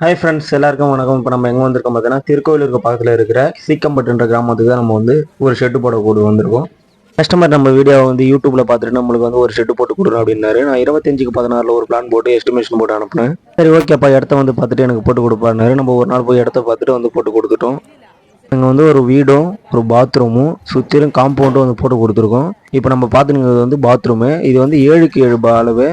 Hi friends எல்லாருக்கும் வணக்கம். இப்போ நம்ம எங்கே வந்திருக்கோம் பார்த்தீங்கன்னா திருக்கோயிலூருக்கு பக்கத்தில் இருக்கிற சீக்கம்பட்டுன்ற கிராமத்துக்கு தான் நம்ம வந்து ஒரு ஷெட்டு போட கூட வந்திருக்கோம். கஸ்டமர் நம்ம வீடியோவை வந்து யூடியூப்ல பார்த்துட்டு நம்மளுக்கு வந்து ஒரு ஷெட்டு போட்டு கொடுக்கணும் அப்படின்னாரு. நான் இருபத்தஞ்சுக்கு பதினாறில் ஒரு பிளான் போட்டு எஸ்டிமேஷன் போட்டு அனுப்புனேன். சரி ஓகேப்பா இடத்த வந்து பார்த்துட்டு எனக்கு போட்டு கொடுப்பாருனாரு நம்ம ஒரு நாள் போய் இடத்த பார்த்துட்டு வந்து போட்டு கொடுத்துட்டோம். இங்கே வந்து ஒரு வீடும் ஒரு பாத்ரூமும் சுற்றிலும் காம்பவுண்டும் வந்து போட்டு கொடுத்துருக்கோம். இப்போ நம்ம பார்த்துருக்கிறது வந்து பாத்ரூமு இது வந்து ஏழுக்கு ஏழு அளவு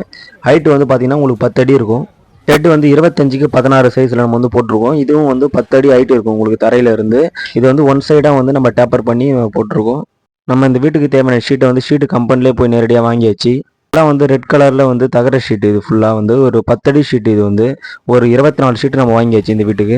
ஹைட்டு வந்து பார்த்தீங்கன்னா உங்களுக்கு பத்து அடி இருக்கும். டெட் வந்து இருபத்தஞ்சுக்கு பதினாறு சைஸில் நம்ம வந்து போட்டிருக்கோம். இதுவும் வந்து பத்து அடி ஹைட் இருக்கும் உங்களுக்கு தரையில இருந்து. இது வந்து ஒன் சைடாக வந்து நம்ம டேப்பர் பண்ணி போட்டிருக்கோம். நம்ம இந்த வீட்டுக்கு தேவையான ஷீட்டை வந்து ஷீட்டு கம்பெனிலே போய் நேரடியாக வாங்கியாச்சு. ஃபுல்லாக வந்து ரெட் கலரில் வந்து தகர ஷீட் இது ஃபுல்லாக வந்து. ஒரு பத்தடி ஷீட் இது வந்து. ஒரு இருபத்தி நாலு ஷீட்டு நம்ம வாங்கியாச்சு இந்த வீட்டுக்கு.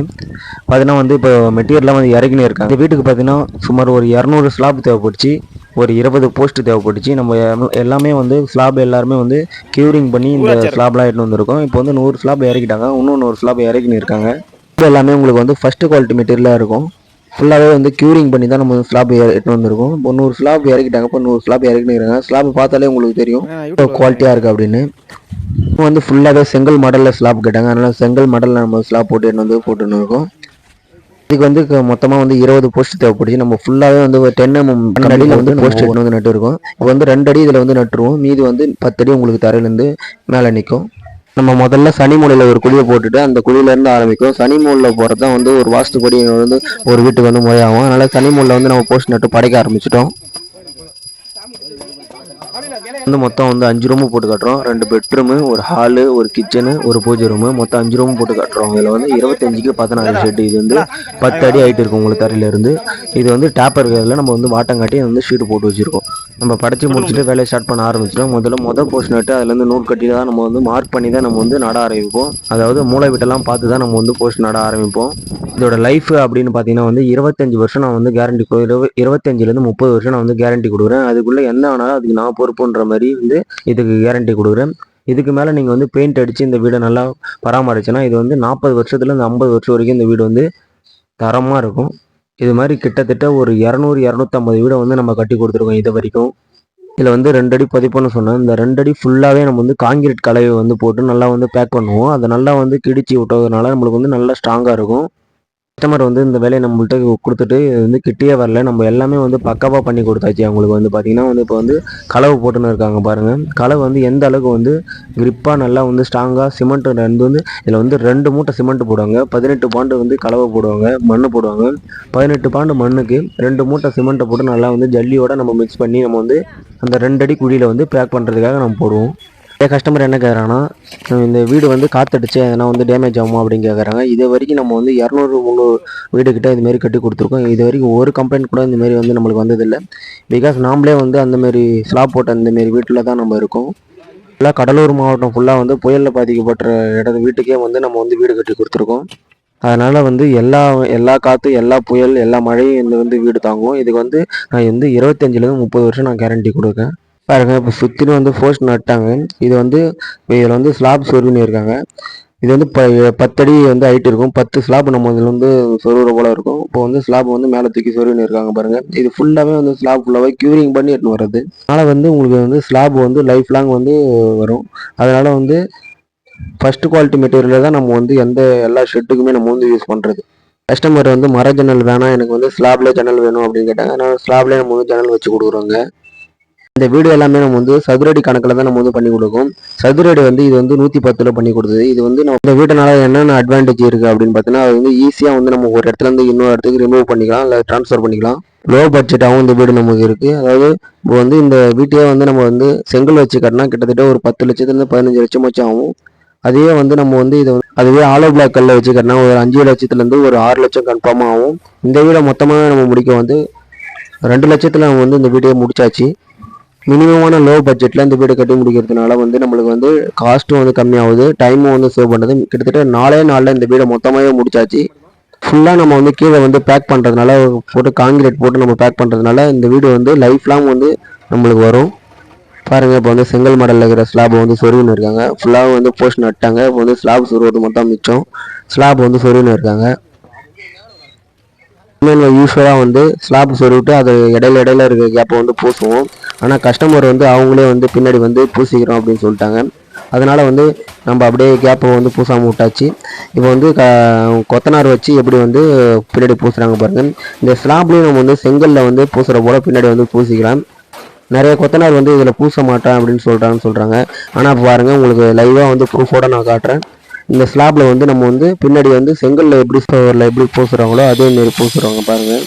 பார்த்தீங்கன்னா வந்து இப்போ மெட்டீரியல்லாம் வந்து இறங்கினே இருக்காங்க. இந்த வீட்டுக்கு பார்த்தீங்கன்னா சுமார் ஒரு இரநூறு ஸ்லாப் தேவைப்பட்டுச்சு ஒரு இருபது போஸ்ட் தேவைப்பட்டுச்சு. நம்ம எல்லாமே வந்து ஸ்லாப் எல்லாருமே வந்து கியூரிங் பண்ணி இந்த ஸ்லாப்லாம் எடுத்து வந்திருக்கோம். இப்போ வந்து நூறு ஸ்லாப் இறக்கிட்டாங்க. இன்னும் நூறு ஸ்லாப் இறக்கின்னு இருக்காங்க. இது எல்லாமே உங்களுக்கு வந்து ஃபர்ஸ்ட் குவாலிட்டி மெட்டீரியலாக இருக்கும். ஃபுல்லாகவே வந்து க்யூரிங் பண்ணி தான் நம்ம ஸ்லாப் எடுத்து வந்திருக்கோம். இப்போ நூறு ஸ்லாப் இறக்கிட்டாங்க. இப்போ நூறு ஸ்லாப் இறக்கினுறாங்க ஸ்லாப் பார்த்தாலே உங்களுக்கு தெரியும். குவாலிட்டியாக இருக்குது அப்படின்னு. இப்போ வந்து ஃபுல்லாகவே செங்கல் மாடலில் ஸ்லாப் கேட்டாங்க. அதனால் செங்கல் மாடலில் நம்ம ஸ்லாப் போட்டு எடுத்து வந்து போட்டுன்னு இருக்கோம். இதுக்கு வந்து மொத்தமாக வந்து இருபது போஸ்ட் தேவைப்படுச்சு நம்ம ஃபுல்லாகவே வந்து ஒரு டென் எம்எம் அடியில் வந்து போஸ்ட் எடுத்து வந்து நட்டு இருக்கோம் இப்போ வந்து ரெண்டு அடி இதில் வந்து நட்டுருவோம். மீதி வந்து பத்து அடி உங்களுக்கு தரையிலேருந்து மேலே நிற்கும் நம்ம முதல்ல சனி மூலையில் ஒரு குழியை போட்டுட்டு அந்த குழியிலேருந்து ஆரம்பிக்கும். சனி மூலையில் போகிறது தான் வந்து ஒரு வாஸ்துப்படி வந்து ஒரு வீட்டுக்கு வந்து முறையாகும். அதனால் சனி மூலையில் வந்து நம்ம போஸ்ட் நட்டு படைக்க ஆரம்பிச்சிட்டோம். வந்து மொத்தம் வந்து அஞ்சு ரூமு போட்டு காட்டுறோம். ரெண்டு பெட்ரூமு ஒரு ஹாலு ஒரு கிச்சனு ஒரு பூஜை ரூமு மொத்தம் அஞ்சு ரூம் போட்டு கட்டுறோம். இதில் வந்து இருபத்தஞ்சுக்கு பதினாறு ஷெட்டு இது வந்து பத்து அடி ஆகிட்டு இருக்கும் உங்களுக்கு தரையிலேருந்து இது வந்து டேப்பர் வேலையில் நம்ம வந்து வாட்டம் காட்டி வந்து ஷீட் போட்டு வச்சுருக்கோம். நம்ம படைச்சு முடிச்சுட்டு வேலையை ஸ்டார்ட் பண்ண ஆரம்பிச்சிட்டோம். முதல்ல மொதல் போர்ஷன் எடுத்து அதுலேருந்து நூல் கட்டி தான் நம்ம வந்து மார்க் பண்ணி தான் நம்ம வந்து நட ஆரம்பிப்போம். அதாவது மூளை விட்டெல்லாம் பார்த்து தான் நம்ம வந்து போர்ஷன் நட ஆரம்பிப்போம். இதோட லைஃப் அப்படின்னு பார்த்தீங்கன்னா வந்து இருபத்தஞ்சு வருஷம் நான் வந்து கேரண்டி இருபத்தஞ்சிலேருந்து முப்பது வருஷம் நான் வந்து கேரண்டி கொடுக்குறேன். அதுக்குள்ளே என்ன ஆனாலும் அதுக்கு நான் பொறுப்புன்ற மாதிரி வந்து இதுக்கு கேரண்டி கொடுக்குறேன். இதுக்கு மேலே நீங்கள் வந்து பெயிண்ட் அடித்து இந்த வீடை நல்லா பராமரிச்சுன்னா இது வந்து நாற்பது வருஷத்துலேருந்து ஐம்பது வருஷம் வரைக்கும் இந்த வீடு வந்து தரமாக இருக்கும். இது மாதிரி கிட்டத்தட்ட ஒரு இரநூறு இரநூத்தம்பது வீடை வந்து நம்ம கட்டி கொடுத்துருக்கோம் இது வரைக்கும். இதில் வந்து ரெண்டடி பதிப்புன்னு சொன்னேன். இந்த ரெண்டடி ஃபுல்லாகவே நம்ம வந்து காங்கிரீட் கலவை வந்து போட்டு நல்லா வந்து பேக் பண்ணுவோம். அதை நல்லா வந்து கிடிச்சு விட்டதுனால நம்மளுக்கு வந்து நல்லா ஸ்ட்ராங்காக இருக்கும். கஸ்டமர் வந்து இந்த வேலையை நம்மள்ட்ட கொடுத்துட்டு இது வந்து கிட்டே வரல. நம்ம எல்லாமே வந்து பக்காவாக பண்ணி கொடுத்தாச்சு. அவங்களுக்கு வந்து பார்த்தீங்கன்னா வந்து இப்போ வந்து கலவை போட்டுன்னு இருக்காங்க பாருங்கள் கலவை வந்து எந்த அளவுக்கு வந்து கிரிப்பாக நல்லா வந்து ஸ்ட்ராங்காக சிமெண்ட் ரெண்டு வந்து இதில் வந்து ரெண்டு மூட்டை சிமெண்ட் போடுவாங்க. பதினெட்டு பாண்டு வந்து கலவை போடுவாங்க மண் போடுவாங்க. பதினெட்டு பாண்டு மண்ணுக்கு ரெண்டு மூட்டை சிமெண்ட்டை போட்டு நல்லா வந்து ஜல்லியோட நம்ம மிக்ஸ் பண்ணி நம்ம வந்து அந்த ரெண்டடி குழியில் வந்து பேக் பண்ணுறதுக்காக நம்ம போடுவோம். என் கஸ்டமர் என்ன கேட்குறாங்கன்னா இந்த வீடு வந்து காத்தடிச்சு எதனா வந்து டேமேஜ் ஆகுமா? அப்படின்னு கேட்குறாங்க இது வரைக்கும் நம்ம வந்து இரநூறு முந்நூறு வீடுக்கிட்ட இதுமாரி கட்டி கொடுத்துருக்கோம். இது வரைக்கும் ஒரு கம்ப்ளைண்ட் கூட இந்தமாரி வந்து நம்மளுக்கு வந்ததில்லை. பிகாஸ் நாமளே வந்து அந்தமாரி ஸ்லாப் போட்ட அந்தமாரி வீட்டில் தான் நம்ம இருக்கோம். ஃபுல்லாக கடலூர் மாவட்டம் ஃபுல்லாக வந்து புயலில் பாதிக்கப்பட்ட இடத்து வீட்டுக்கே வந்து நம்ம வந்து வீடு கட்டி கொடுத்துருக்கோம். அதனால் வந்து எல்லா எல்லா காற்று எல்லா புயல் எல்லா மழையும் இந்த வந்து வீடு தாங்கும். இதுக்கு வந்து நான் வந்து இருபத்தஞ்சிலேருந்து முப்பது வருஷம் நான் கேரண்டி கொடுக்கேன். பாருங்கள் இப்போ சுற்றிலும் வந்து போஸ்ட் நட்டாங்க. இது வந்து இதில் வந்து ஸ்லாப் சொருவின்னு இருக்காங்க இது வந்து ப பத்தடி வந்து ஹைட் இருக்கும். பத்து ஸ்லாப் நம்ம இதில் வந்து சொருகிற போல இருக்கும். இப்போ வந்து ஸ்லாப் வந்து மேலே தூக்கி சொருவின்னு இருக்காங்க பாருங்கள் இது ஃபுல்லாகவே வந்து ஸ்லாப் ஃபுல்லாகவே க்யூரிங் பண்ணி எடுத்துன்னு வர்றது. அதனால் வந்து உங்களுக்கு வந்து ஸ்லாப் வந்து லைஃப் லாங் வந்து வரும். அதனால் வந்து ஃபஸ்ட்டு குவாலிட்டி மெட்டீரியலில் தான் நம்ம வந்து எந்த எல்லா ஷெட்டுக்குமே நம்ம வந்து யூஸ் பண்ணுறது கஸ்டமர் வந்து மர ஜன்னல் வேணாம். எனக்கு வந்து ஸ்லாப்ல ஜன்னல் வேணும் அப்படின்னு கேட்டாங்க. அதனால் ஸ்லாப்லேயே நம்ம வந்து ஜன்னல் வச்சு கொடுக்குறோங்க. இந்த வீடியோ எல்லாமே நம்ம வந்து சதுரடி கணக்கில் தான் நம்ம வந்து பண்ணி கொடுக்கும். சதுரடி வந்து இது வந்து நூற்றி பத்தில் பண்ணி கொடுத்தது. இது வந்து நம்ம இந்த வீட்டினால என்னென்ன அட்வான்டேஜ் இருக்குது அப்படின்னு பார்த்தீங்கன்னா அது வந்து ஈஸியாக வந்து நம்ம ஒரு இடத்துல இருந்து இன்னொரு இடத்துக்கு ரிமூவ் பண்ணிக்கலாம் இல்லை ட்ரான்ஸ்ஃபர் பண்ணிக்கலாம். லோ பட்ஜெட்டாகவும் இந்த வீடு நமக்கு இருக்குது அதாவது இப்போ வந்து இந்த வீட்டையே வந்து நம்ம வந்து செங்கல் வச்சு கட்டினா கிட்டத்தட்ட ஒரு பத்து லட்சத்துலேருந்து பதினஞ்சு லட்சம் வச்சு ஆகும். அதே வந்து நம்ம வந்து இதை வந்து அதுவே ஆலோ பிளாக் கல்ல வச்சு கட்டினா ஒரு அஞ்சு லட்சத்துலேருந்து ஒரு ஆறு லட்சம் கன்ஃபார்மாக ஆகும். இந்த வீடை மொத்தமாக நம்ம முடிக்க வந்து ரெண்டு லட்சத்தில் நம்ம வந்து இந்த வீடியோ முடிச்சாச்சு. மினிமமான லோ பட்ஜெட்டில் இந்த வீடு கட்டி முடிக்கிறதுனால வந்து நம்மளுக்கு வந்து காஸ்ட்டும் வந்து கம்மியாகுது. டைமும் வந்து சேவ் பண்ணுறது கிட்டத்தட்ட நாலே நாளில் இந்த வீடை மொத்தமாகவே முடிச்சாச்சு. ஃபுல்லாக நம்ம வந்து கீழே வந்து பேக் பண்ணுறதுனால போட்டு காங்கிரீட் போட்டு நம்ம பேக் பண்ணுறதுனால இந்த வீடு வந்து லைஃப் லாங் வந்து நம்மளுக்கு வரும். பாருங்கள் இப்போ வந்து செங்கல் மாடலில் இருக்கிற ஸ்லாப் வந்து சொருவின்னு இருக்காங்க. ஃபுல்லாக வந்து போஸ்ட் நட்டாங்க. இப்போ வந்து ஸ்லாப் சொருவது மொத்தம் மிச்சம். ஸ்லாப் வந்து சொருவின்னு இருக்காங்க. யூஸ்வலாக வந்து ஸ்லாப் சொருவிட்டு அது இடையில இடையில இருக்க கேப்பை வந்து பூசுவோம். ஆனால் கஸ்டமர் வந்து அவங்களே வந்து பின்னாடி வந்து பூசிக்கிறோம் அப்படின்னு சொல்லிட்டாங்க. அதனால் வந்து நம்ம அப்படியே கேப்பை வந்து பூசாமல் விட்டாச்சு. இப்போ வந்து க கொத்தனார் வச்சு எப்படி வந்து பின்னாடி பூசுகிறாங்க பாருங்கள் இந்த ஸ்லாப்லேயும் நம்ம வந்து செங்கலில் வந்து பூசுகிற போல் பின்னாடி வந்து பூசிக்கலாம். நிறைய கொத்தனார் வந்து இதில் பூச மாட்டேன் அப்படின்னு சொல்கிறான்னு சொல்கிறாங்க ஆனால் பாருங்கள் உங்களுக்கு லைவாக வந்து ப்ரூஃபோட நான் காட்டுறேன். இந்த ஸ்லாப்ல வந்து நம்ம வந்து பின்னாடி வந்து செங்கல்ல எப்படி ஸ்டோரில் எப்படி பூசுகிறாங்களோ அதே மாரி பூசுகிறாங்க பாருங்கள்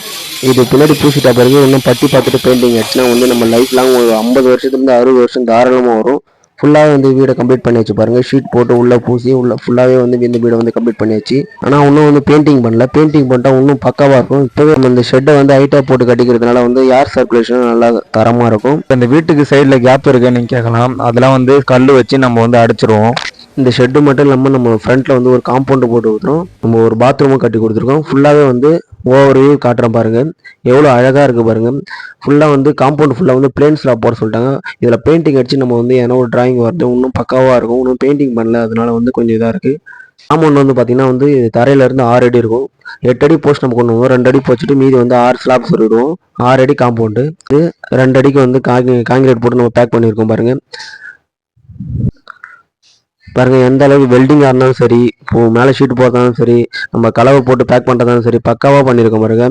இது பின்னாடி பூசிட்டா பிறகு இன்னும் பட்டி பார்த்துட்டு பெயிண்டிங் ஆச்சுன்னா வந்து நம்ம லைஃப் லாங் ஒரு ஐம்பது வருஷத்துலேருந்து அறுபது வருஷம் தாராளமாக வரும். ஃபுல்லாகவே வந்து வீடை கம்ப்ளீட் பண்ணி வச்சு ஷீட் போட்டு உள்ளே பூசி உள்ளே ஃபுல்லாகவே வந்து இந்த வீடை வந்து கம்ப்ளீட் பண்ணியாச்சு. ஆனால் இன்னும் வந்து பெயிண்டிங் பண்ணல. பெயிண்டிங் பண்ணிட்டா இன்னும் பக்காவாக இருக்கும். இப்போவே நம்ம இந்த ஷெட்டை வந்து ஹைட்டாக போட்டு கட்டிக்கிறதுனால வந்து ஏர் சர்க்குலேஷன் நல்லா தரமாக இருக்கும். இந்த வீட்டுக்கு சைடில் கேப் இருக்குன்னு நீங்கள் கேட்கலாம் அதெல்லாம் வந்து கல் வச்சு நம்ம வந்து அடிச்சிருவோம். இந்த ஷெட்டு மட்டும் இல்லாமல் நம்ம ஃப்ரண்ட்டில் வந்து ஒரு காம்பவுண்டு போட்டு கொடுத்துரும் நம்ம ஒரு பாத்ரூமும் கட்டி கொடுத்துருக்கோம். ஃபுல்லாகவே வந்து ஓவர் வியூ காட்டுறேன் பாருங்கள் எவ்வளோ அழகாக இருக்குது பாருங்கள் ஃபுல்லாக வந்து காம்பவுண்ட் ஃபுல்லாக வந்து பிளேன் ஸ்லாப் போட சொல்லிட்டாங்க. இதில் பெயிண்டிங் அடித்து நம்ம வந்து ஏன்னா ஒரு டிராயிங் வரது இன்னும் பக்காவாக இருக்கும். இன்னும் பெயிண்டிங் பண்ணல. அதனால வந்து கொஞ்சம் இதாக இருக்குது காம்பவுண்ட் வந்து பார்த்தீங்கன்னா வந்து தரையிலேருந்து ஆறு அடி இருக்கும். எட்டு அடி போஸ்ட் நம்ம கொண்டு வருவோம் ரெண்டு அடி போச்சுட்டு மீதி வந்து ஆறு ஸ்லாப் சொல்லிடுவோம் ஆறு அடி காம்பவுண்டு இது ரெண்டு அடிக்கு வந்து காங்கி காங்கிரீட் போட்டு நம்ம பேக் பண்ணியிருக்கோம் பாருங்கள் பாருங்கள் எந்த அளவுக்கு வெல்டிங்காக இருந்தாலும் சரி இப்போ மேலே ஷீட் போட்டாலும் சரி நம்ம கலவை போட்டு பேக் பண்ணுறதாலும் சரி பக்காவாக பண்ணியிருக்கோம் பாருங்க.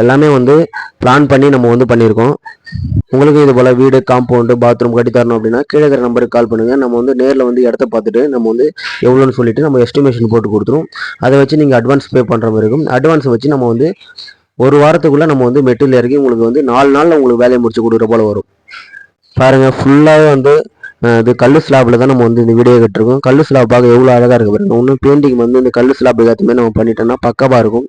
எல்லாமே வந்து பிளான் பண்ணி நம்ம வந்து பண்ணியிருக்கோம் உங்களுக்கு இது போல் வீடு காம்பவுண்டு பாத்ரூம் கட்டி தரணும் அப்படின்னா கீழே இருக்கிற நம்பருக்கு கால் பண்ணுங்கள் நம்ம வந்து நேரில் வந்து இடத்த பார்த்துட்டு நம்ம வந்து எவ்வளோன்னு சொல்லிட்டு நம்ம எஸ்டிமேஷன் போட்டு கொடுத்துரும் அதை வச்சு நீங்கள் அட்வான்ஸ் பே பண்ணுற மாதிரி இருக்கும். அட்வான்ஸை வச்சு நம்ம வந்து ஒரு வாரத்துக்குள்ளே நம்ம வந்து மெட்டீரியல் இறக்கி உங்களுக்கு வந்து நாலு நாளில் உங்களுக்கு வேலையை முடிச்சு கொடுக்குற போல் வரும். பாருங்கள் ஃபுல்லாகவே வந்து இது கல் ஸ்லாப்ல தான் நம்ம வந்து இந்த வீடியோ கட்டிருக்கோம் கல் ஸ்லாப் பார்க்க எவ்வளோ அழகாக இருக்கு பாருங்க. இன்னும் பெயிண்டிங் வந்து இந்த கல் ஸ்லாப் எல்லாத்தையுமே நம்ம பண்ணிட்டோம்னா பக்கமாக இருக்கும்.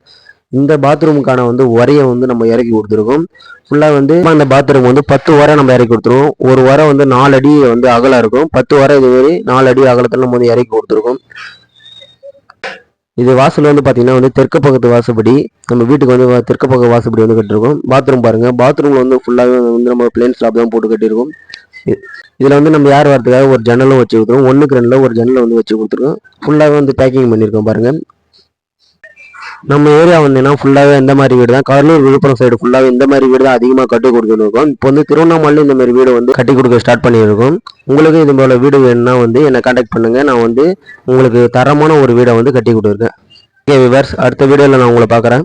இந்த பாத்ரூமுக்கான வந்து உரையை வந்து நம்ம இறக்கி கொடுத்துருக்கோம். ஃபுல்லாக வந்து அந்த பாத்ரூம் வந்து பத்து உரை நம்ம இறக்கி கொடுத்துருவோம். ஒரு உரை வந்து நாலு அடி வந்து அகலம் இருக்கும். பத்து உரை இது மாதிரி நாலு அடி அகலத்தில் நம்ம வந்து இறக்கி கொடுத்துருக்கோம். இது வாசல் வந்து பார்த்தீங்கன்னா வந்து தெற்கு பக்கத்து வாசப்படி. நம்ம வீட்டுக்கு வந்து தெற்கு பக்க வாசப்படி வந்து கட்டிருக்கோம். பாத்ரூம் பாருங்கள் பாத்ரூமில் வந்து ஃபுல்லாகவே வந்து நம்ம பிளேன் ஸ்லாப் தான் போட்டு கட்டியிருக்கோம். இதில் வந்து நம்ம யார் வரதுக்காக ஒரு ஜன்னலும் வச்சு கொடுத்துருவோம். ஒன்றுக்கு ரெண்டில் ஒரு ஜன்னலை வந்து வச்சு கொடுத்துருக்கோம் ஃபுல்லாகவே வந்து பேக்கிங் பண்ணியிருக்கோம் பாருங்கள் நம்ம ஏரியா வந்தீங்கன்னா ஃபுல்லாகவே இந்த மாதிரி வீடு தான். கடலூர் விழுப்புரம் சைடு ஃபுல்லாகவே இந்த மாதிரி வீடு தான் அதிகமாக கட்டி கொடுத்துருக்கோம் இப்போ வந்து திருவண்ணாமலையில் இந்த மாதிரி வீடு வந்து கட்டி கொடுக்க ஸ்டார்ட் பண்ணியிருக்கோம். உங்களுக்கு இது போல் வீடு வேணும்னா வந்து என்னை காண்டாக்ட் பண்ணுங்கள் நான் வந்து உங்களுக்கு தரமான ஒரு வீடை வந்து கட்டி கொடுத்துருக்கேன். ஓகே விவர்ஸ் அடுத்த வீடியோவில் நான் உங்களை பார்க்குறேன்.